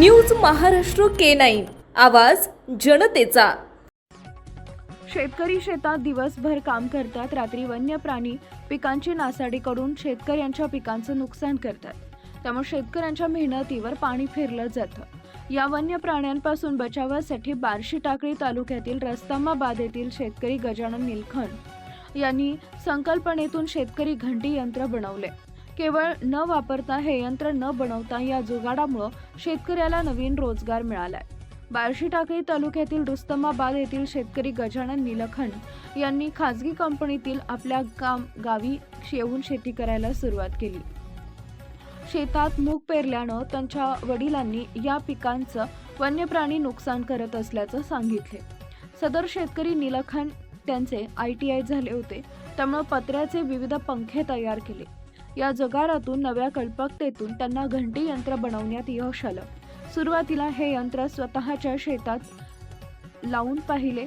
News Maharashtra K nine. आवाज जनतेचा. शेतकरी शेतात दिवसभर काम करतात रात्री वन्य प्राणी पिकांची नासाडी करून शेतकऱ्यांच्या पिकांचं नुकसान करतात. त्यामुळे शेतकऱ्यांच्या मेहनतीवर पाणी फिरलं जातं. या वन्य प्राण्यांपासून बचावासाठी बार्शी टाकळी तालुक्यातील रस्तामाबाद येथील शेतकरी गजानन निलखंड यांनी संकल्पनेतून शेतकरी घंटी यंत्र बनवले. केवळ न वापरता हे यंत्र न बनवता या जुगाडामुळं शेतकऱ्याला नवीन रोजगार मिळालाय. बार्शी टाकळी तालुक्यातील रुस्तमाबाद येथील शेतकरी गजानन निलखन यांनी खाजगी कंपनीतील आपल्या काम गावी येऊन शेती करायला सुरुवात केली. शेतात मूग पेरल्यानं त्यांच्या वडिलांनी या पिकांचं वन्यप्राणी नुकसान करत असल्याचं सांगितले. सदर शेतकरी निलखन त्यांचे आय टी आय झाले होते त्यामुळे पत्र्याचे विविध पंखे तयार केले. या जगारातून नव्या कल्पकतेतून त्यांना घंटी यंत्र बनवण्यात यश आलं. सुरुवातीला हे यंत्र स्वतःच्या शेतात लावून पाहिले.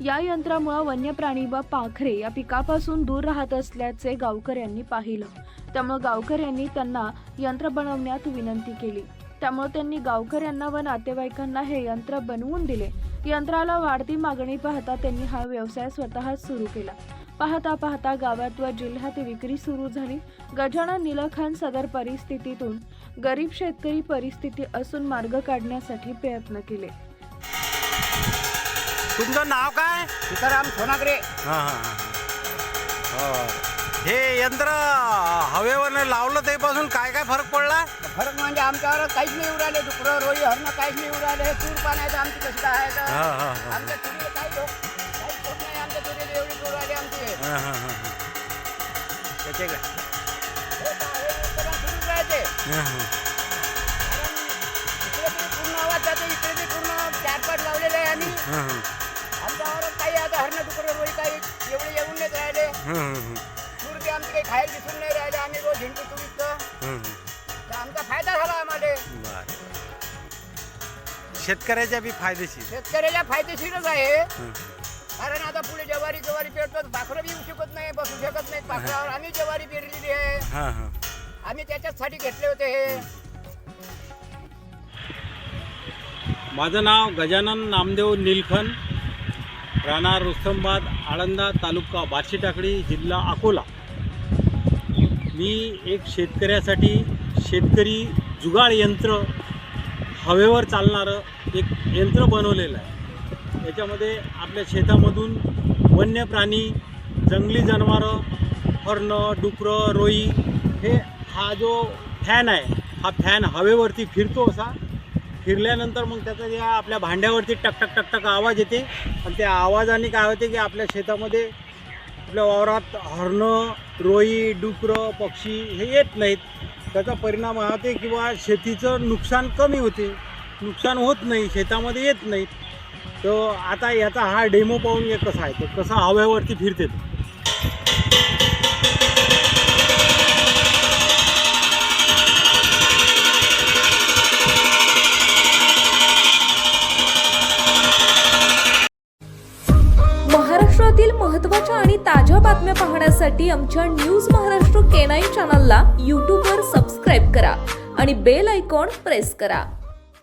या यंत्रामुळे वन्य प्राणी व पाखरे या पिकापासून दूर राहत असल्याचे गावकऱ्यांनी पाहिलं. त्यामुळे गावकऱ्यांनी त्यांना यंत्र बनवण्यात विनंती केली. त्यामुळे त्यांनी गावकऱ्यांना व नातेवाईकांना हे यंत्र बनवून दिले. यंत्राला वाढती मागणी पाहता त्यांनी हा व्यवसाय स्वतःच सुरू केला. पाहता पाहता गावात व जिल्ह्यात विक्री सुरू झाली. गजानन निलखान सदर परिस्थितीतून गरीब शेतकरी परिस्थिती असून मार्ग काढण्यासाठी प्रयत्न केले. तुमचं नाव काय? सीताराम सोनागरे. हां हां हां. हे. यंत्र हवेवर लावलं तेपासून काय काय फरक पडला? फरक म्हणजे आमच्यावर काहीच नाही उराले डुकरं रोई हरणं काहीच नाही उराले तूर पाण्याचं आमची काय आहे? तर. हां हां हां. आमच्या लावलेले आहे हां हां. काही आता हरणं काही एवढे येऊन नाही राहिले हां. हां तूर आमची काही खायला दिसून नाही राहिले आम्ही रोज हां. तर आमचा फायदा झाला आम्हाला बरं. शेतकऱ्याच्या बी फायदेशीर. शेतकऱ्याला फायदेशीरच आहे. हं. कारण आता पुढे ज्वारी ज्वारी पेरतो भाकरं बी येऊ शकत नाही बसू शकत नाही पाखरावर आम्ही ज्वारी पेरलेली आहे. हां हां. आम्ही त्याच्याचसाठी घेतले होते हे. माझं नाव गजानन नामदेव निलखन राहणार रुस्तंबाद आळंदा तालुका बार्शी टाकळी जिल्हा अकोला. मी एक शेतकऱ्यासाठी शेतकरी जुगाड यंत्र हवेवर चालणारं एक यंत्र बनवलेलं आहे. याच्यामध्ये आपल्या शेतामधून वन्य प्राणी जंगली जनावरं हरणं डुकरं रोई हे हा जो फॅन आहे हा फॅन हवेवरती फिरतो असा. फिरल्यानंतर मग त्याचा ज्या आपल्या भांड्यावरती टक टक टक टक आवाज येते. आणि त्या आवाजाने काय होते की आपल्या शेतामध्ये आपल्या वावरात हरणं रोई डुकरं पक्षी हे येत नाहीत. त्याचा परिणाम हा होते किंवा शेतीचं नुकसान कमी होते. नुकसान होत नाही शेतामध्ये येत नाहीत. तर आता याचा हा डेमो पाहून एक कसा आहे तो कसा हव्यावरती फिरते तो. महाराष्ट्रातील महत्त्वाच्या आणि ताज्या बातम्या पाहण्यासाठी आमच्या न्यूज महाराष्ट्र केनाई चॅनलला यूट्यूबवर सबस्क्राईब करा आणि बेल आयकॉन प्रेस करा